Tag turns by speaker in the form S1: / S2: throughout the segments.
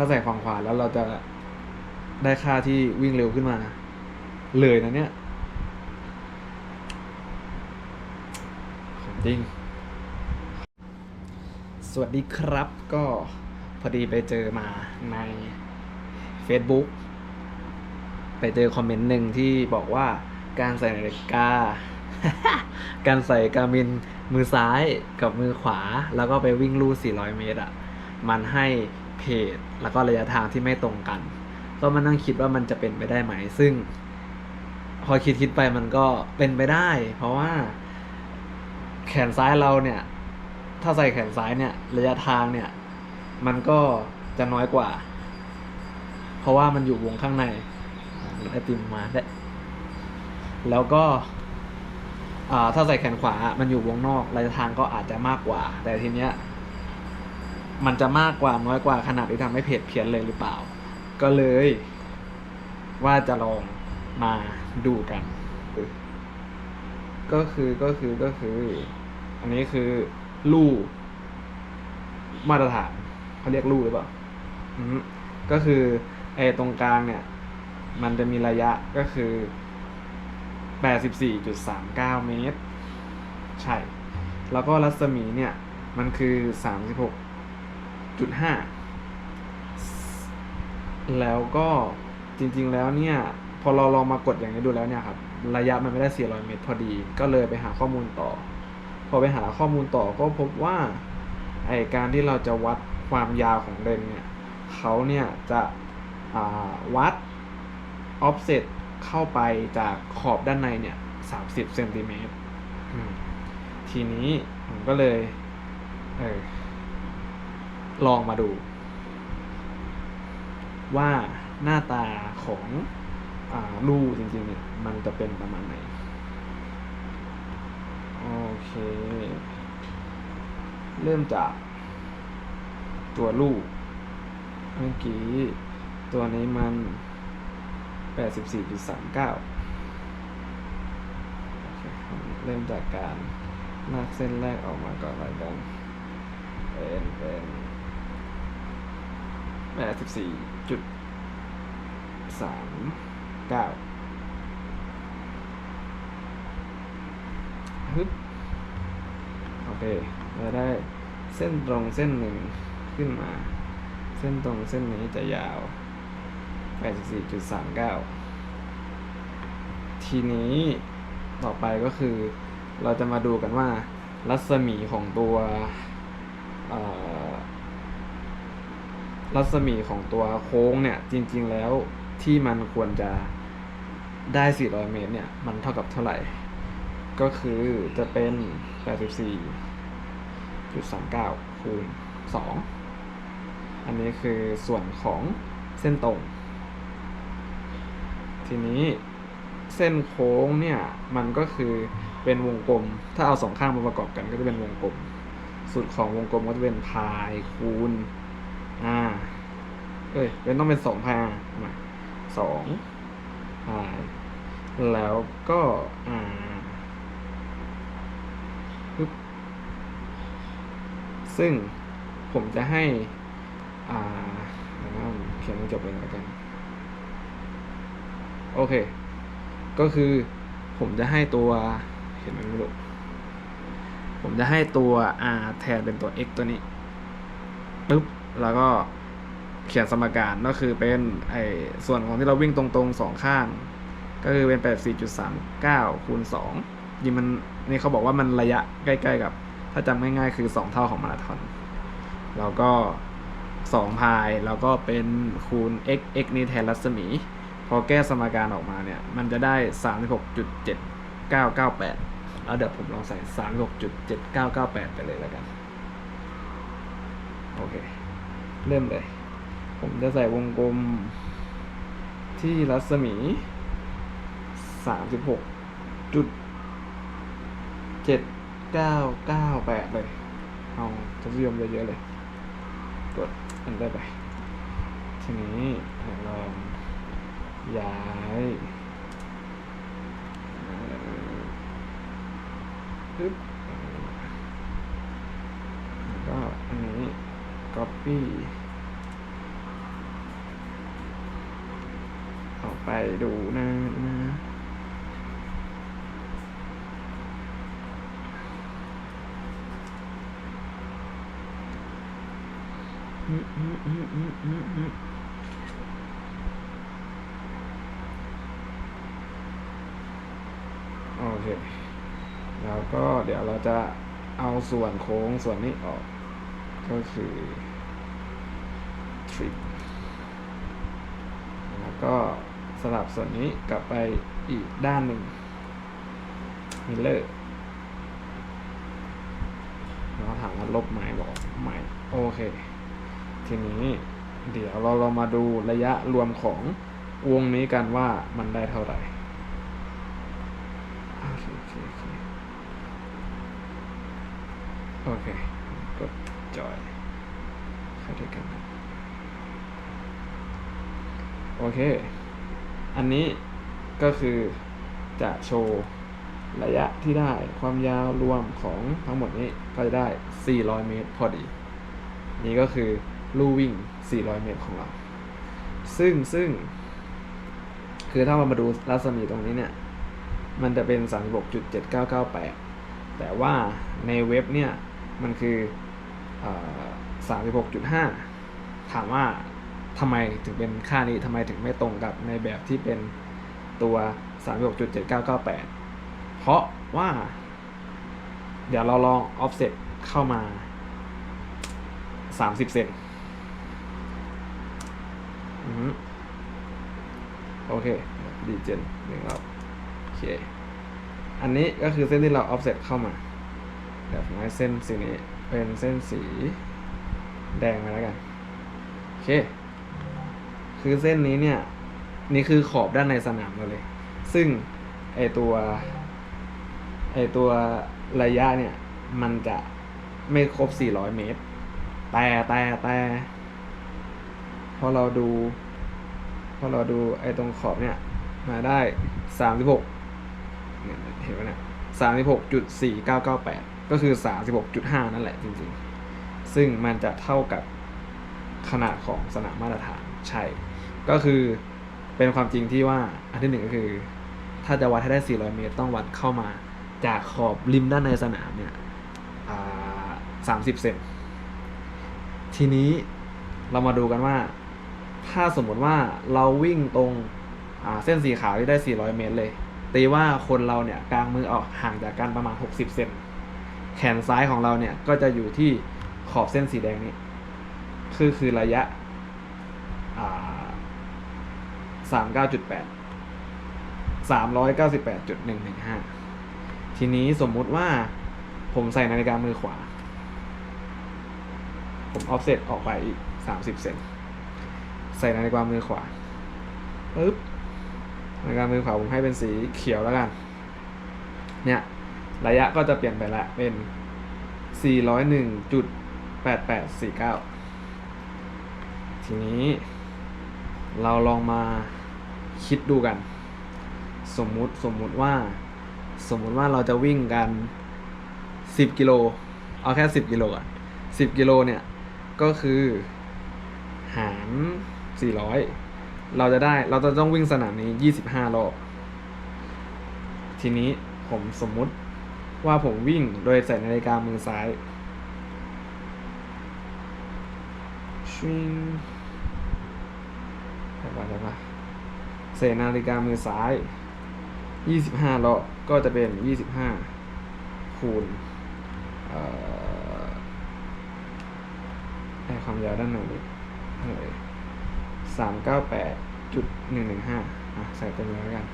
S1: ถ้าใส่ฝั่งขวาแล้วเราจะได้ค่าที่วิ่งเร็วขึ้นมา เลยนะเนี่ยของจริง สวัสดีครับก็พอดีไปเจอมาใน Facebook ไปเจอคอมเมนต์หนึ่งที่บอกว่าการใส่นาฬิกา การใส่การมินมือซ้ายกับมือขวา แล้วก็ไปวิ่งลู่400 เมตรอะ มันให้ เพจ แล้วก็ระยะทางที่ไม่ตรงกัน ก็มานั่งคิดว่ามันจะเป็นไปได้ไหม ซึ่ง พอคิดคิดไปมันก็เป็นไปได้ เพราะว่า แขนซ้ายเราเนี่ย ถ้าใส่แขนซ้ายเนี่ย ระยะทางเนี่ย มันก็จะน้อยกว่า เพราะว่ามันอยู่วงข้างในไอติมมาได้แล้วก็ถ้าใส่แขนขวา มันอยู่วงนอกระยะทางก็อาจจะมากกว่า แต่ทีเนี้ย มันจะมากกว่าน้อยกว่าขนาดที่ทำให้เพจเพี้ยนเลยหรือเปล่า ก็เลย ว่าจะลองมาดูกัน ก็คือก็คือก็คือ อันนี้คือลู่มาตรฐานเขาเรียกลู่หรือเปล่าก็คือไอ้ตรงกลางเนี่ย มันจะมีระยะก็คือ84.39เมตร ใช่ แล้วก็รัศมีเนี่ย มันคือ 36.5แล้วก็จริง ๆ แล้วเนี่ย พอเราลองมากดอย่างนี้ดูแล้วเนี่ยครับ ระยะมันไม่ได้ 400 เมตรพอดี ก็เลยไปหาข้อมูลต่อ พอไปหาข้อมูลต่อก็พบว่าไอการที่เราจะวัดความยาวของเลนเนี่ยเขาเนี่ยจะวัด offset เข้าไปจากขอบด้านในเนี่ย30เซนติเมตรทีนี้ผมก็เลย เออ ลองมาดู ว่าหน้าตาของอ่ารูจริงๆเนี่ยมันจะเป็นประมาณไหน โอเค เริ่มจากตัวลูเมื่อกี้ ตัวนี้มัน 84.39เคเริ่มจากการลากเส้นแรกออกมาก่อนเลยกันเป็นเป็น 84.39ฮึบโอเคเราได้เส้นตรงเส้นหนึ่งขึ้นมา เส้นตรงเส้นนี้จะยาว 84.39 ทีนี้ต่อไปก็คือ เราจะมาดูกันว่า รัศมีของตัวเอ่อ รัศมีของตัวโค้งเนี่ยจริง ๆ แล้วที่มันควรจะได้ 400 เมตรเนี่ย มันเท่ากับเท่าไหร่ ก็คือจะเป็น 84.39 คูณ 2 อันนี้คือส่วนของเส้นตรง ทีนี้เส้นโค้งเนี่ย มันก็คือเป็นวงกลม ถ้าเอาสองข้างมาประกอบกันก็จะเป็นวงกลม สุดของวงกลมก็จะเป็นพายคูณ อ่า เอ้ยเป็นต้องเป็นสองพายมาสองพายแล้วก็อ่าปึ๊บซึ่งผมจะให้ อ่าเดี๋ยวนะผมเขียนให้จบเลยแล้วกัน โอเค ก็คือผมจะให้ตัว เห็นไหมไม่รู้ผมจะให้ตัว r แทนเป็นตัว x ตัวนี้ปึ๊บ แล้วก็เขียนสมการก็คือเป็นไอส่วนของที่เราวิ่งตรงๆสองข้าง ก็คือเป็น84.39คูณ2ยิงมันนี่เขาบอกว่ามันระยะใกล้ๆกับ ถ้าจำง่ายๆคือ2เท่าของมาราธอนแล้วก็2พายแล้วก็เป็นคูณ x x นี่แทนรัศมี พอแก้สมการออกมาเนี่ย มันจะได้36.7998แล้วเดี๋ยวผมลองใส่36.7998ไปเลยแล้วกัน โอเค เริ่มเลย ผมจะใส่วงกลมที่รัศมี36จุด7998เลย เอาทศนิยมเยอะๆเลย กด enter ไป ทีนี้ลองย้ายปึ๊บ แล้วก็อันนี้ copy ไปดูนะนะอืมอืมอืมอืมอืมอืมโอเค แล้วก็เดี๋ยวเราจะเอาส่วนโค้งส่วนนี้ออก ก็คือ trip แล้วก็สลับส่วนนี้กลับไปอีกด้านหนึ่ง mirror เราถามว่าลบไหมบอกไม่โอเค ทีนี้เดี๋ยวเราเรามาดูระยะรวมของวงนี้กันว่ามันได้เท่าไหร่โอเคโอเคโอเคโอเคกดจอยเข้าด้วยกันนะ โอเค อันนี้ก็คือจะโชว์ระยะที่ได้ความยาวรวมของทั้งหมดนี้ก็จะได้ 400 เมตรพอดี นี่ก็คือลู่วิ่ง 400 เมตรของเรา ซึ่งซึ่ง คือถ้าเรามาดูรัศมีตรงนี้เนี่ย มันจะเป็น 36.7998 แต่ว่าในเว็บเนี่ย มันคืออ36.5 ถามว่า ทำไมถึงเป็นค่านี้ทำไมถึงไม่ตรงกับในแบบที่เป็นตัว 36.7998 เพราะว่า เดี๋ยวเราลอง offset เข้ามา 30 เซนโอเค ดีเจนหนึ่งรอบโอเค อันนี้ก็คือเส้นที่เรา offset เข้ามาเดี๋ยวผมให้เส้นสีนี้เป็นเส้นสีแดงมาแล้วกัน โอเค คือเส้นนี้เนี่ย นี่คือขอบด้านในสนามเราเลย ซึ่งไอตัวไอตัวระยะเนี่ย มันจะไม่ครบ 400 เมตร แต่แต่แต่พอเราดูพอเราดูไอตรงขอบเนี่ย มาได้36เนี่ยเห็นไหมเนี่ยสามสิบหกจุดสี่เก้าเก้าแปดก็คือสามสิบหกจุดห้านั่นแหละจริงๆ ซึ่งมันจะเท่ากับขนาดของสนามมาตรฐาน ใช่ ก็คือเป็นความจริงที่ว่าอันที่หนึ่งก็คือ ถ้าจะวัดให้ได้ 400 เมตร ต้องวัดเข้ามาจากขอบริมด้านในสนามเนี่ยสามสิบเซนทีนี้เรามาดูกันว่า ถ้าสมมติว่าเราวิ่งตรงเส้นสีขาวที่ได้ 400 เมตรเลย ตีว่าคนเราเนี่ยกลางมือออกห่างจากกันประมาณ 60 เซน แขนซ้ายของเราเนี่ยก็จะอยู่ที่ขอบเส้นสีแดงนี้ คือคือระยะ สามเก้าจุดแปดสามร้อยเก้าสิบแปดจุดหนึ่งหนึ่งห้าทีนี้สมมุติว่าผมใส่นาฬิกามือขวา ผมออฟเซตออกไปอีกสามสิบเซนใส่นาฬิกามือขวาปึ๊บนาฬิกามือขวาผมให้เป็นสีเขียวแล้วกัน เนี่ยระยะก็จะเปลี่ยนไปละเป็น 401.8849 ทีนี้ เราลองมาคิดดูกัน สมมุติสมมุติว่า สมมุติว่าเราจะวิ่งกัน 10 กิโล เอาแค่ 10 กิโลก่อน10 กิโลเนี่ย ก็คือ หาร 400 เราจะได้เราจะต้องวิ่งสนามนี้ 25 รอบ ทีนี้ผมสมมุติว่าผมวิ่งโดยใส่นาฬิกามือซ้ายชิง ได้ปะได้ปะใส่นาฬิกามือซ้าย 25รอบก็จะเป็น 25 คูณเอ่อให้ความยาวด้านหนึ่งเท่าไหร่สามเก้าแปดจุดหนึ่งหนึ่งห้าอะใส่เต็มเลยแล้วกัน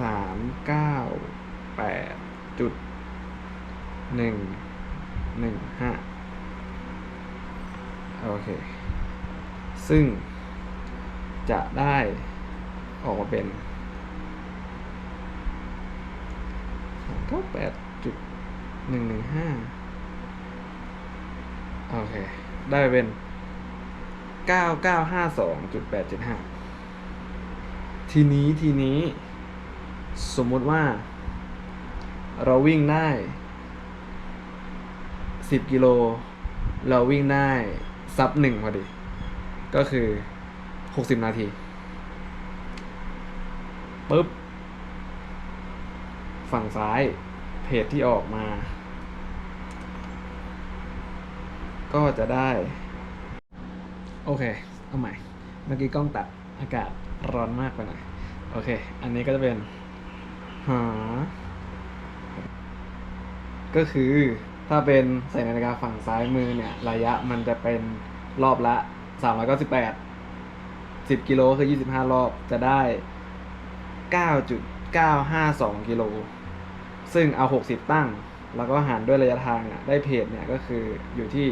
S1: สามเก้าแปดจุดหนึ่งหนึ่งห้าโอเค ซึ่งจะได้ออกมาเป็นสามเก้าแปดจุดหนึ่งหนึ่งห้าโอเค ได้เป็น 9952.875 ทีนี้ทีนี้ สมมติว่า เราวิ่งได้ 10 กิโล เราวิ่งได้ ซับหนึ่งพอดี ก็คือ60นาทีปุ๊บ ฝั่งซ้ายเพจที่ออกมา ก็จะได้ โอเค เอาใหม่ เมื่อกี้กล้องตัดอากาศร้อนมากไปหน่อย โอเค อันนี้ก็จะเป็น หา ก็คือถ้าเป็นใส่นาฬิกาฝั่งซ้ายมือเนี่ย ระยะมันจะเป็นรอบละ สามร้อยเก้าสิบแปดสิบกิโลคือยี่สิบห้ารอบจะได้เก้าจุดเก้าห้าสองกิโล ซึ่งเอาหกสิบตั้ง แล้วก็หารด้วยระยะทางเนี่ยได้เพจเนี่ยก็คืออยู่ที่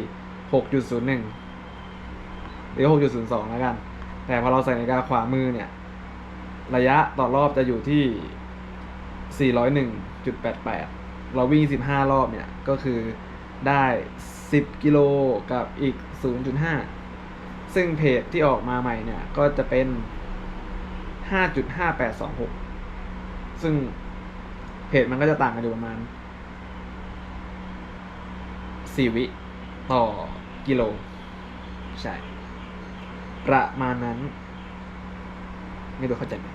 S1: หกจุดศูนย์หนึ่งหรือหกจุดศูนย์สองแล้วกัน แต่พอเราใส่นาฬิกาขวามือเนี่ย ระยะต่อรอบจะอยู่ที่สี่ร้อยหนึ่งจุดแปดแปดเราวิ่งสิบห้ารอบเนี่ยก็คือได้สิบกิโลกับอีกศูนย์จุดห้า ซึ่งเพจที่ออกมาใหม่เนี่ย ก็จะเป็น 5.5826 ซึ่งเพจมันก็จะต่างกันอยู่ประมาณ 4 วิต่อกิโล ใช่ ประมาณนั้น ไม่รู้เข้าใจไหม